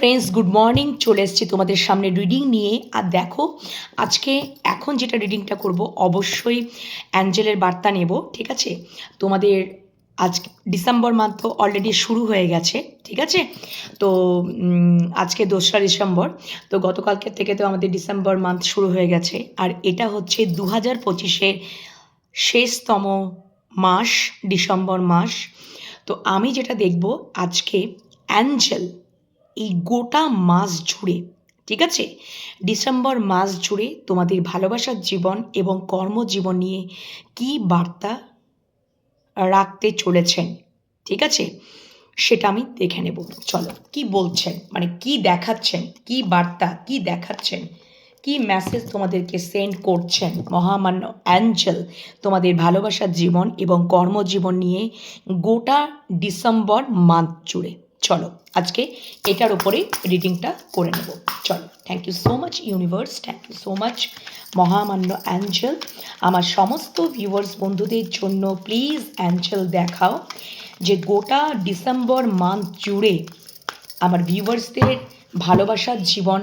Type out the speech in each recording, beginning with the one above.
Friends good morning চলে এসেছি তোমাদের সামনে রিডিং নিয়ে। আর দেখো, আজকে এখন যেটা রিডিংটা করব, অবশ্যই অ্যাঞ্জেলের বার্তা নেব, ঠিক আছে? তোমাদের আজ ডিসেম্বর মান্থ তো অলরেডি শুরু হয়ে গেছে, ঠিক আছে? তো আজকে দোসরা ডিসেম্বর তো গতকালকে থেকে তো আমাদের ডিসেম্বর মান্থ শুরু হয়ে গেছে। আর এটা হচ্ছে দু হাজার পঁচিশের শেষতম মাস ডিসেম্বর মাস। তো আমি যেটা দেখব, আজকে অ্যাঞ্জেল এই গোটা মাস জুড়ে, ঠিক আছে? ডিসেম্বর মাস জুড়ে তোমাদের ভালোবাসার জীবন এবং কর্মজীবন নিয়ে কী বার্তা রাখতে চলেছেন, ঠিক আছে? সেটা আমি দেখে নেব। চলো, কি বলছেন? মানে কি দেখাচ্ছেন? কি বার্তা? কি দেখাচ্ছেন? কি মেসেজ তোমাদেরকে সেন্ড করছেন? মহামান্য অ্যাঞ্জেল তোমাদের ভালোবাসার জীবন এবং কর্মজীবন নিয়ে গোটা ডিসেম্বর মান্থ জুড়ে। চলো, আজকে এটার উপরে রিডিংটা করে নেব। চলো thank you so much universe thank you so much মহামান্য অ্যাঞ্জেল আমার সমস্ত ভিউয়ার্স বন্ধুদের জন্য প্লিজ অ্যাঞ্জেল দেখাও যে গোটা ডিসেম্বর মান্থ জুড়ে আমার ভিউয়ার্সদের ভালোবাসার জীবন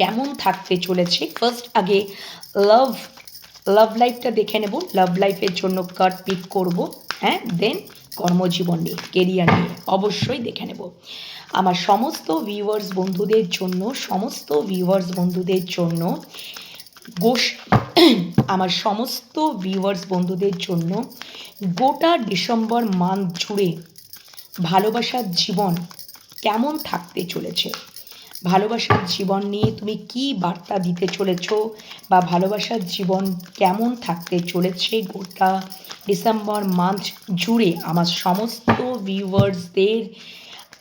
কেমন থাকতে চলেছে। ফার্স্ট আগে লাভ লাভ লাইফটা দেখে নেব। লাভ লাইফের জন্য কার্ড পিক করব। হ্যাঁ দেন কর্মজীবন নিয়ে কেরিয়ার নিয়ে অবশ্যই দেখে নেব। আমার সমস্ত ভিউয়ার্স বন্ধুদের জন্য, সমস্ত ভিউয়ার্স বন্ধুদের জন্য গোস আমার সমস্ত ভিউয়ার্স বন্ধুদের জন্য গোটা ডিসেম্বর মান্থ জুড়ে ভালোবাসার জীবন কেমন থাকতে চলেছে? ভালোবাসার জীবন নিয়ে তুমি কি বার্তা দিতে চলেছ? বা ভালোবাসার জীবন কেমন থাকতে চলেছে গোটা ডিসেম্বর মান্থ জুড়ে? আমার সমস্ত ভিউয়ার্সদের,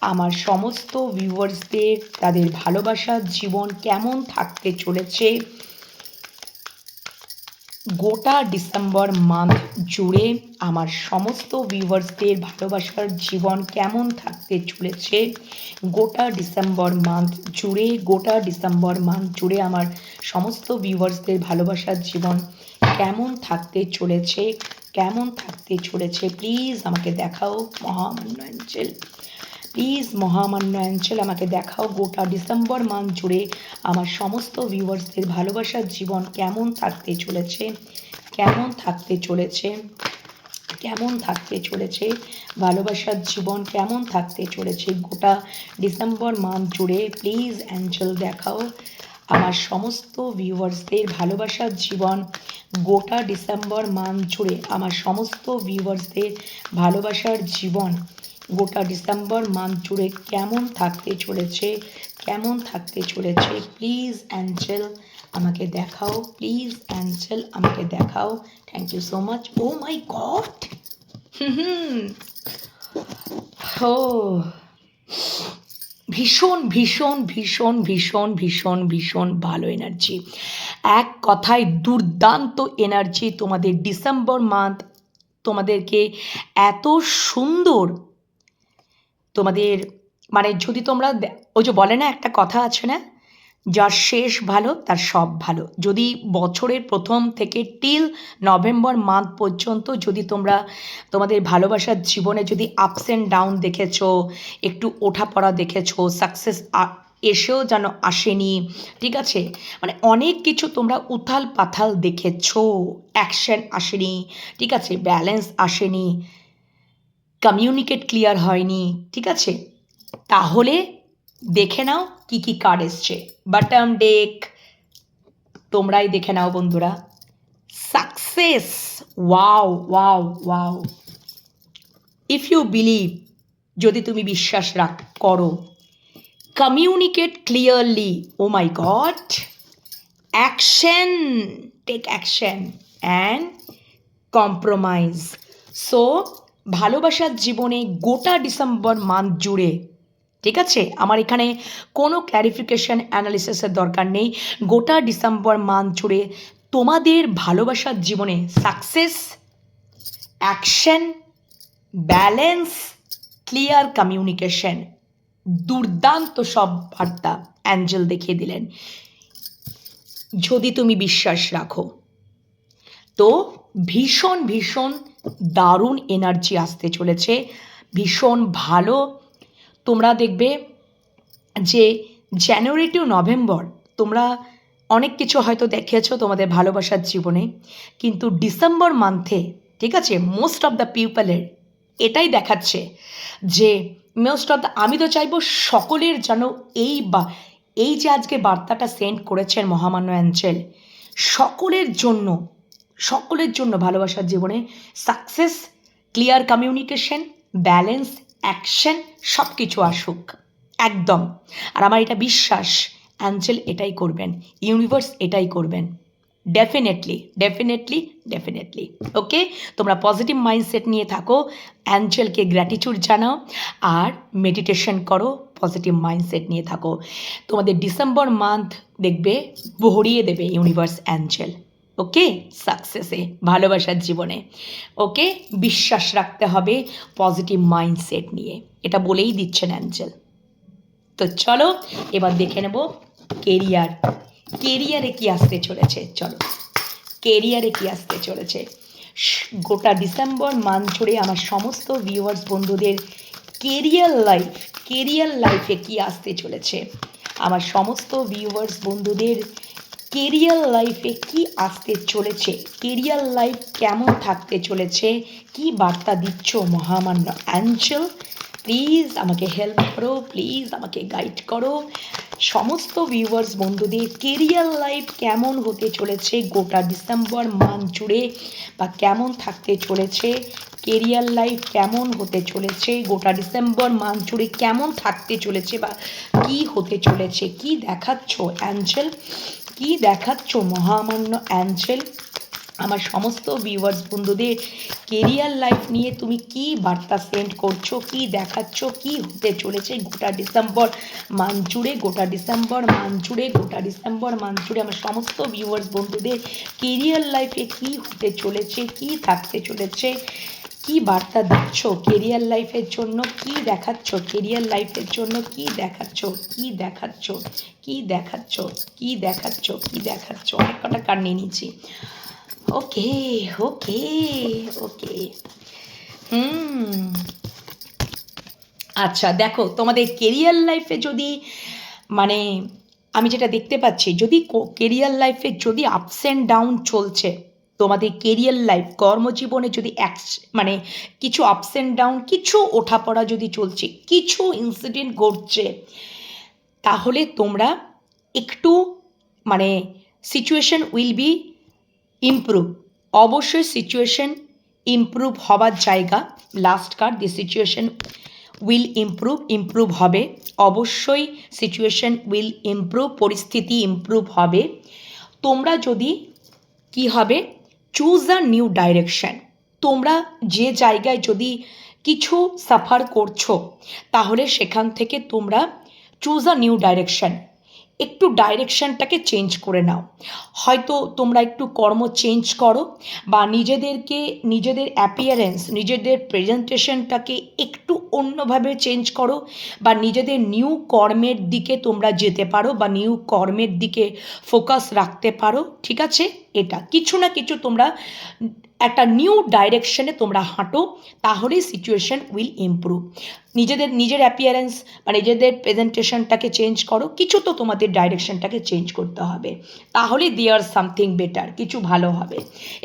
আমার সমস্ত ভিউয়ার্সদের, তাদের ভালোবাসার জীবন কেমন থাকতে চলেছে? গোটা ডিসেম্বর মান্থ জুড়ে আমার সমস্ত ভিউয়ার্সদের ভালোবাসার জীবন কেমন থাকতে চলেছে? গোটা ডিসেম্বর মান্থ জুড়ে, গোটা ডিসেম্বর মান্থ জুড়ে আমার সমস্ত ভিউয়ার্সদের ভালোবাসার জীবন কেমন থাকতে চলেছে? কেমন থাকতে চলেছে? প্লিজ আমাকে দেখাও মহামান্য অ্যাঞ্জেল প্লিজ মহামান্য অ্যাঞ্জেল আমাকে দেখাও গোটা ডিসেম্বর মান্থ জুড়ে আমার সমস্ত ভিউয়ার্সদের ভালোবাসার জীবন কেমন থাকতে চলেছে, কেমন থাকতে চলেছে, কেমন থাকতে চলেছে, ভালোবাসার জীবন কেমন থাকতে চলেছে গোটা ডিসেম্বর মান্থ জুড়ে প্লিজ অ্যাঞ্জেল দেখাও। আমার সমস্ত ভিউয়ার্সদের ভালোবাসার জীবন গোটা ডিসেম্বর মান্থ জুড়ে, আমার সমস্ত ভিউয়ার্সদের ভালোবাসার জীবন গোটা ডিসেম্বর মান্থ জুড়ে কেমন থাকতে চলেছে, কেমন থাকতে চলেছে প্লিজ অ্যাঞ্জেল আমাকে দেখাও প্লিজ অ্যাঞ্জেল আমাকে দেখাও thank you so much oh my God ও ভীষণ ভীষণ ভীষণ ভীষণ ভীষণ ভীষণ ভালো এনার্জি এক কথায় দুর্দান্ত এনার্জি তোমাদের ডিসেম্বর মান্থ তোমাদেরকে এত সুন্দর তোমাদের মানে যদি তোমরা ওই যে বলে না, একটা কথা আছে না, যার শেষ ভালো, তার সব ভালো। যদি বছরের প্রথম থেকে টিল নভেম্বর মান্থ পর্যন্ত যদি তোমরা তোমাদের ভালোবাসার জীবনে যদি আপস অ্যান্ড ডাউন দেখেছ, একটু ওঠাপড়া দেখেছ সাকসেস এসেও যেন আসেনি, ঠিক আছে? মানে অনেক কিছু তোমরা উথাল পাথাল দেখেছ অ্যাকশন আসেনি, ঠিক আছে? ব্যালেন্স আসেনি কমিউনিকেট ক্লিয়ার হয়নি, ঠিক আছে? তাহলে দেখে নাও কি কি কার্ড এসছে। বাটাম ডেক তোমরাই দেখে নাও বন্ধুরা। Success wow wow wow if you believe যদি তুমি বিশ্বাস রাখ, করো। Communicate clearly oh my God action take action and compromise so ভালোবাসার জীবনে গোটা ডিসেম্বর মান্থ জুড়ে, ঠিক আছে? আমার এখানে কোনো ক্ল্যারিফিকেশন অ্যানালিসিসের দরকার নেই। গোটা ডিসেম্বর মান্থ জুড়ে তোমাদের ভালোবাসার জীবনে success action balance clear communication দুর্দান্ত সব বার্তা অ্যাঞ্জেল দেখিয়ে দিলেন। যদি তুমি বিশ্বাস রাখো, তো ভীষণ ভীষণ দারুণ এনার্জি আসতে চলেছে। ভীষণ ভালো। তোমরা দেখবে যে জানুয়ারি টু নভেম্বর তোমরা অনেক কিছু হয়তো দেখেছ তোমাদের ভালোবাসার জীবনে, কিন্তু ডিসেম্বর মান্থে ঠিক আছে মোস্ট অফ দ্য পিপলের এটাই দেখাচ্ছে যে মোস্ট অফ দ্য আমি তো চাইব সকলের যেন এই বা, এই যে আজকে বার্তাটা সেন্ড করেছেন মহামান্য অ্যাঞ্চেল সকলের জন্য সকলের জন্য ভালোবাসার জীবনে success clear communication balance action সব কিছু আসুক। একদম। আর আমার এটা বিশ্বাস, অ্যাঞ্জেল এটাই করবেন ইউনিভার্স এটাই করবেন। ডেফিনেটলি ডেফিনেটলি ডেফিনেটলি ওকে তোমরা পজিটিভ মাইন্ডসেট নিয়ে থাকো, অ্যাঞ্জেলকে গ্র্যাটিটিউড জানাও, আর মেডিটেশন করো পজিটিভ মাইন্ডসেট নিয়ে থাকো। তোমাদের ডিসেম্বর মান্থ দেখবে, ভরিয়ে দেবে ইউনিভার্স অ্যাঞ্জেল। ওকে? সাকসেসে ভালোবাসার জীবনে। ওকে? বিশ্বাস রাখতে হবে পজিটিভ মাইন্ডসেট নিয়ে। এটা বলেই দিচ্ছেন অ্যাঞ্জেল। তো চলো, এবার দেখে নেব কেরিয়ার কেরিয়ারে কি আসতে চলেছে? চলো। কেরিয়ারে কি আসতে চলেছে? গোটা ডিসেম্বর মান্থ জুড়ে আমার সমস্ত ভিউয়ার্স বন্ধুদের কেরিয়ার লাইফ কেরিয়ার লাইফে কি আসতে চলেছে? আমার সমস্ত ভিউয়ার্স বন্ধুদের কেরিয়ার লাইফে কি আসতে চলেছে? কেরিয়ার লাইফ কেমন থাকতে চলেছে? কি বার্তা দিচ্ছ মহামান্য অ্যাঞ্চেল প্লিজ আমাকে হেল্প করো, প্লিজ আমাকে গাইড করো। সমস্ত ভিউয়ার্স বন্ধুদের কেরিয়ার লাইফ কেমন হতে চলেছে গোটা ডিসেম্বর মান্থ জুড়ে বা কেমন থাকতে চলেছে কেরিয়ার লাইফ কেমন হতে চলেছে, গোটা ডিসেম্বর মান্থ জুড়ে কেমন থাকতে চলেছে বা কি হতে চলেছে, কি দেখাচ্ছ অ্যাঞ্জেল কি দেখাচ্ছ মহামান্য অ্যাঞ্জেল আমার সমস্ত ভিউয়ার্স বন্ধুদের কেরিয়ার লাইফ নিয়ে তুমি কি বার্তা সেন্ড করছ, কি দেখাচ্ছ, কি হতে চলেছে গোটা ডিসেম্বর জুড়ে গোটা ডিসেম্বর জুড়ে গোটা ডিসেম্বর জুড়ে আমার সমস্ত ভিউয়ার্স বন্ধুদের কেরিয়ার লাইফে কি হতে চলেছে, কি থাকতে চলেছে, কি বার্তা দিচ্ছ কেরিয়ার লাইফের জন্য, কি দেখাচ্ছ কেরিয়ার লাইফের জন্য, কি দেখাচ্ছ কি দেখাচ্ছ কি দেখাচ্ছ কি দেখাচ্ছ কি দেখাচ্ছ, অনেক কটা কার নিয়ে নিচ্ছি ওকে ওকে ওকে হুম আচ্ছা দেখো, তোমাদের কেরিয়ার লাইফে যদি মানে আমি যেটা দেখতে পাচ্ছি, যদি কেরিয়ার লাইফে যদি আপস অ্যান্ড ডাউন চলছে, তোমাদের কেরিয়ার লাইফ কর্মজীবনে যদি অ্যাক্স- মানে কিছু আপস অ্যান্ড ডাউন কিছু ওঠাপড়া যদি চলছে, কিছু ইনসিডেন্ট ঘটছে, তাহলে তোমরা একটু মানে সিচুয়েশন উইল বি ইমপ্রুভ অবশ্যই সিচুয়েশন ইমপ্রুভ হবার জায়গা। Last card the situation will improve improve হবে। অবশ্যই সিচুয়েশন উইল ইমপ্রুভ পরিস্থিতি ইমপ্রুভ হবে। তোমরা যদি কি হবে? চুজ আ নিউ ডাইরেকশন তোমরা যে জায়গায় যদি কিছু সাফার করছ, তাহলে সেখান থেকে তোমরা চুজ আ নিউ ডাইরেকশন একটু ডাইরেকশনটাকে চেঞ্জ করে নাও। হয়তো তোমরা একটু কর্ম চেঞ্জ করো বা নিজেদেরকে, নিজেদের অ্যাপিয়ারেন্স নিজেদের প্রেজেন্টেশনটাকে একটু অন্যভাবে চেঞ্জ করো বা নিজেদের নিউ কর্মের দিকে তোমরা যেতে পারো বা নিউ কর্মের দিকে ফোকাস রাখতে পারো, ঠিক আছে? এটা, কিছু না কিছু তোমরা একটা নিউ ডাইরেকশনে তোমরা হাঁটো, তাহলেই সিচুয়েশন উইল ইমপ্রুভ নিজেদের, নিজের অ্যাপিয়ারেন্স বা নিজেদের প্রেজেন্টেশনটাকে চেঞ্জ করো, কিছু তো তোমাদের ডাইরেকশনটাকে চেঞ্জ করতে হবে। তাহলে দেয়ার সামথিং বেটার কিছু ভালো হবে।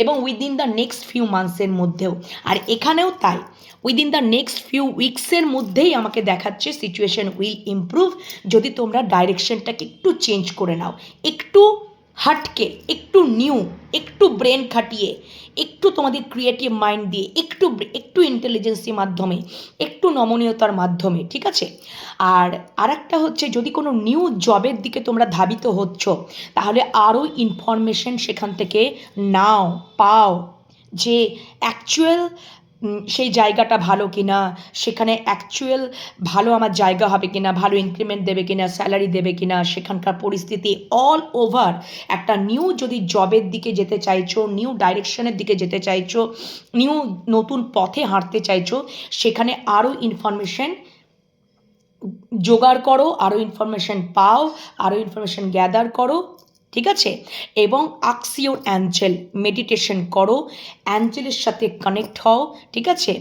এবং উইদিন দ্য নেক্সট ফিউ মান্থসের মধ্যেও, আর এখানেও তাই উইদিন দ্য নেক্সট ফিউ উইকসের মধ্যেই আমাকে দেখাচ্ছে সিচুয়েশন উইল ইমপ্রুভ যদি তোমরা ডাইরেকশনটাকে একটু চেঞ্জ করে নাও। একটু হাটকে একটু নিউ, একটু ব্রেন খাটিয়ে, একটু তোমাদের ক্রিয়েটিভ মাইন্ড দিয়ে, একটু একটু ইন্টেলিজেন্সির মাধ্যমে, একটু নমনীয়তার মাধ্যমে, ঠিক আছে? আর আরেকটা হচ্ছে যদি কোনো নিউ জবের দিকে তোমরা ধাবিত হচ্ছ, তাহলে আরও ইনফরমেশন সেখান থেকে নাও, পাও যে অ্যাকচুয়াল সেই জায়গাটা ভালো কিনা, সেখানে অ্যাকচুয়াল ভালো আমার জায়গা হবে কিনা, ভালো ইনক্রিমেন্ট দেবে কিনা স্যালারি দেবে কিনা, সেখানকার পরিস্থিতি অল ওভার একটা নিউ যদি জবের দিকে যেতে চাইছো নিউ ডাইরেকশনের দিকে যেতে চাইছো নিউ নতুন পথে হাঁটতে চাইছো, সেখানে আরও ইনফরমেশন জোগাড় করো আরও ইনফরমেশন পাও আরও ইনফরমেশন গ্যাদার করো ঠিক আছে? এবং আক্সিওর অ্যাঞ্জেল মেডিটেশন করো, অ্যাঞ্জেলের সাথে কানেক্ট হও, ঠিক আছে?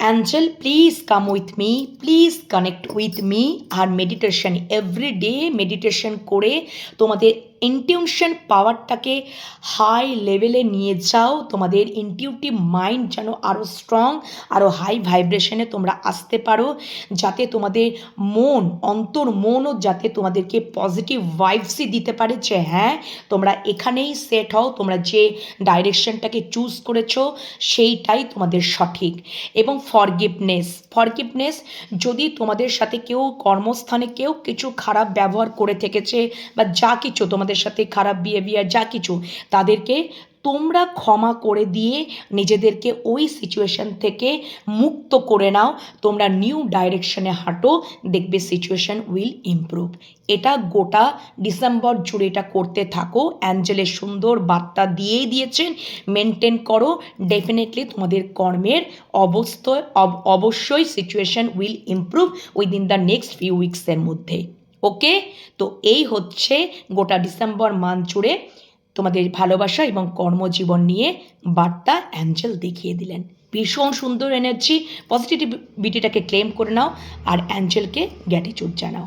Angel please come with me please connect with me R meditation every day meditation করে তোমাদের ইনটিউশন পাওয়ারটাকে হাই লেভেলে নিয়ে যাও। তোমাদের ইনটিউটিভ মাইন্ড যেন আরও স্ট্রং আরও হাই ভাইব্রেশনে তোমরা আসতে পারো, যাতে তোমাদের মন, অন্তর মনও যাতে তোমাদেরকে পজিটিভ ভাইবসই দিতে পারে যে হ্যাঁ তোমরা এখানেই সেট হও, তোমরা যে ডাইরেকশনটাকে চুজ করেছ, সেইটাই তোমাদের সঠিক। এবং ফরগিভনেস ফরগিভনেস যদি তোমাদের সাথে কেউ কর্মস্থানে কেউ কিছু খারাপ ব্যবহার করে থেকেছে বা যা কিছু তোমাদের সাথে খারাপ বিহেভিয়ার যা কিছু, তাদেরকে তোমরা ক্ষমা করে দিয়ে নিজেদেরকে ওই সিচুয়েশন থেকে মুক্ত করে নাও। তোমরা নিউ ডাইরেকশনে হাঁটো, দেখবে সিচুয়েশন উইল ইমপ্রুভ এটা গোটা ডিসেম্বর জুড়ে এটা করতে থাকো। অ্যাঞ্জেলের সুন্দর বার্তা দিয়েই দিয়েছেন। মেনটেন করো। ডেফিনেটলি তোমাদের কর্মের অবস্থ অব- অবশ্যই situation will improve within the next few উইকসের মধ্যে। ওকে? তো এই হচ্ছে গোটা ডিসেম্বর মান্থ জুড়ে তোমাদের ভালোবাসা এবং কর্মজীবন নিয়ে বার্তা অ্যাঞ্জেল দেখিয়ে দিলেন। ভীষণ সুন্দর এনার্জি পজিটিভিটিটাকে ক্লেম করে নাও আর অ্যাঞ্জেলকে গ্যাটিচুড জানাও।